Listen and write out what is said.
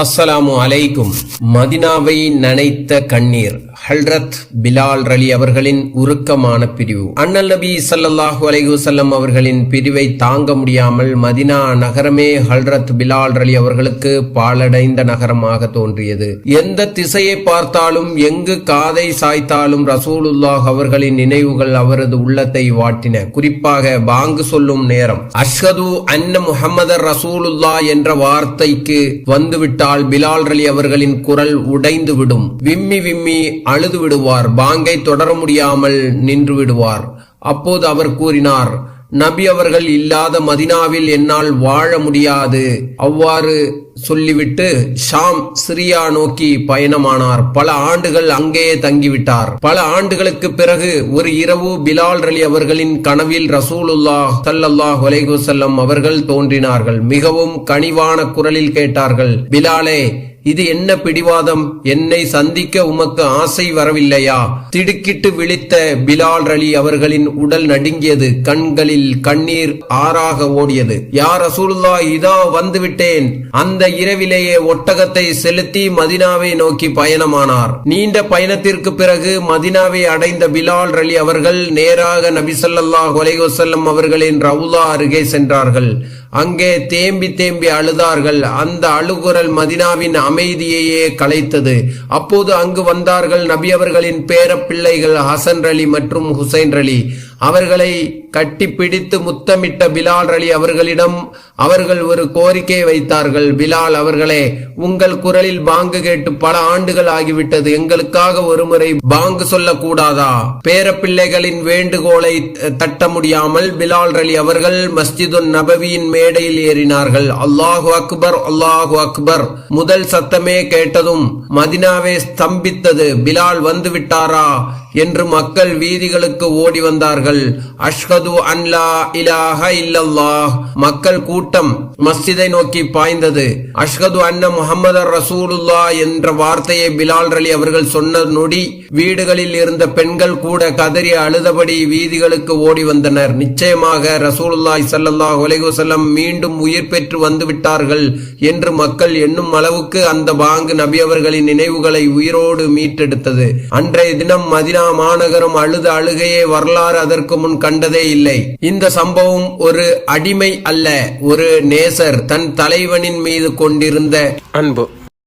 அஸ்ஸலாமு அலைக்கும். மதினாவை நனைத்த கண்ணீர். ஹல்ரத் பிலால் ரலி அவர்களின் உருக்கமான பிரிவு. அண்ணல் நபி சல்லாஹூ அலைஹி அவர்களின் பிரிவை தாங்க முடியாமல் மதினா நகரமே ஹல்ரத் பிலால் ரலி அவர்களுக்கு பாலடைந்த நகரமாக தோன்றியது. எந்த திசையை பார்த்தாலும் எங்கு காதை சாய்த்தாலும் ரசூலுல்லாஹ் அவர்களின் நினைவுகள் அவரது உள்ளத்தை வாட்டின. குறிப்பாக பாங்கு சொல்லும் நேரம். அஷ்ஹது அன்ன முஹம்மதர் ரசூலுல்லா என்ற வார்த்தைக்கு வந்துவிட்டால் பிலால் ரலி அவர்களின் குரல் உடைந்து விடும் விம்மி விம்மி அழுது விடுவார் பாங்கை தொடர முடியாமல் நின்று விடுவார் அப்போது அவர் கூறினார் நபி அவர்கள் இல்லாத மதினாவில் என்னால் வாழ முடியாது. அவ்வாறு சொல்லிவிட்டு ஷாம் சிரியா நோக்கி பயணமானார். பல ஆண்டுகள் அங்கேயே தங்கிவிட்டார். பல ஆண்டுகளுக்கு பிறகு ஒரு இரவு பிலால் ரலி அவர்களின் கனவில் ரசூலுல்லாஹ் ஸல்லல்லாஹு ஒலைகுசல்லம் அவர்கள் தோன்றினார்கள். மிகவும் கனிவான குரலில் கேட்டார்கள் பிலாலே இது என்ன பிடிவாதம்? என்னை சந்திக்க உமக்கு ஆசை வரவில்லையா? திடுக்கிட்டு விழித்த பிலால் ரலி அவர்களின் உடல் நடுங்கியது. கண்களில் கண்ணீர் ஆறாக ஓடியது. யார் அசூலுல்லா இதோ வந்துவிட்டேன். அந்த இரவிலேயே ஒட்டகத்தை செலுத்தி மதினாவை நோக்கி பயணமானார். நீண்ட பயணத்திற்கு பிறகு மதினாவை அடைந்த பிலால் ரலி அவர்கள் நேராக நபி ஸல்லல்லாஹு அவர்களின் ரவுலா அருகே சென்றார்கள். அங்கே தேம்பி தேம்பி அழுதார்கள். அந்த அழுகுரல் மதினாவின் அமைதியையே கலைத்தது. அப்போது அங்கு வந்தார்கள் நபி அவர்களின் பேர பிள்ளைகள் ஹசன் அலி மற்றும் ஹுசைன் அலி. அவர்களை கட்டிப்பிடித்து முத்தமிட்ட பிலால் அலி அவர்களிடம் அவர்கள் ஒரு கோரிக்கை வைத்தார்கள். பிலால் அவர்களே உங்கள் குரலில் பாங்கு கேட்டு பல ஆண்டுகள் ஆகிவிட்டது. எங்களுக்காக ஒருமுறை பாங்கு சொல்லக்கூடாதா? பேரப்பிள்ளைகளின் வேண்டுகோளை தட்ட முடியாமல் பிலால் அலி அவர்கள் மஸ்ஜிதுன் நபவியின் மேடையில் ஏறினார்கள். அல்லாஹு அக்பர் அல்லாஹு அக்பர். முதல் சத்தமே கேட்டதும் மதினாவே ஸ்தம்பித்தது. பிலால் வந்து விட்டாரா என்று மக்கள் வீதிகளுக்கு ஓடி வந்தார்கள். கூறினார்கள் அஷ்கது அன்லா இலாஹ இல்லல்லாஹ். மக்கள் கூட்டம் மஸ்ஜிதை நோக்கி பாய்ந்தது. அஷ்கது அன்ன முகமது ரசூலுல்லா என்ற வார்த்தையை பிலால் அலி அவர்கள் சொன்ன நொடி வீடுகளில் இருந்த பெண்கள் கூட கதறி அழுதபடி வீதிகளுக்கு ஓடி வந்தனர். நிச்சயமாக ரசூலுல்லாஹி ஸல்லல்லாஹு அலைஹி மீண்டும் உயிர் பெற்று வந்து விட்டார்கள் என்று மக்கள் எண்ணும் அளவுக்கு அந்த பாங்கு நபி அவர்களின் நினைவுகளை உயிரோடு மீட்டெடுத்தது. அன்றைய தினம் மதினா மாநகரம் அழுத அழுகையே வரலாறு அதற்கு முன் கண்டதே இல்லை. இந்த சம்பவம் ஒரு அடிமை அல்ல ஒரு நேசர் தன் தலைவனின் மீது கொண்டிருந்த அன்பு.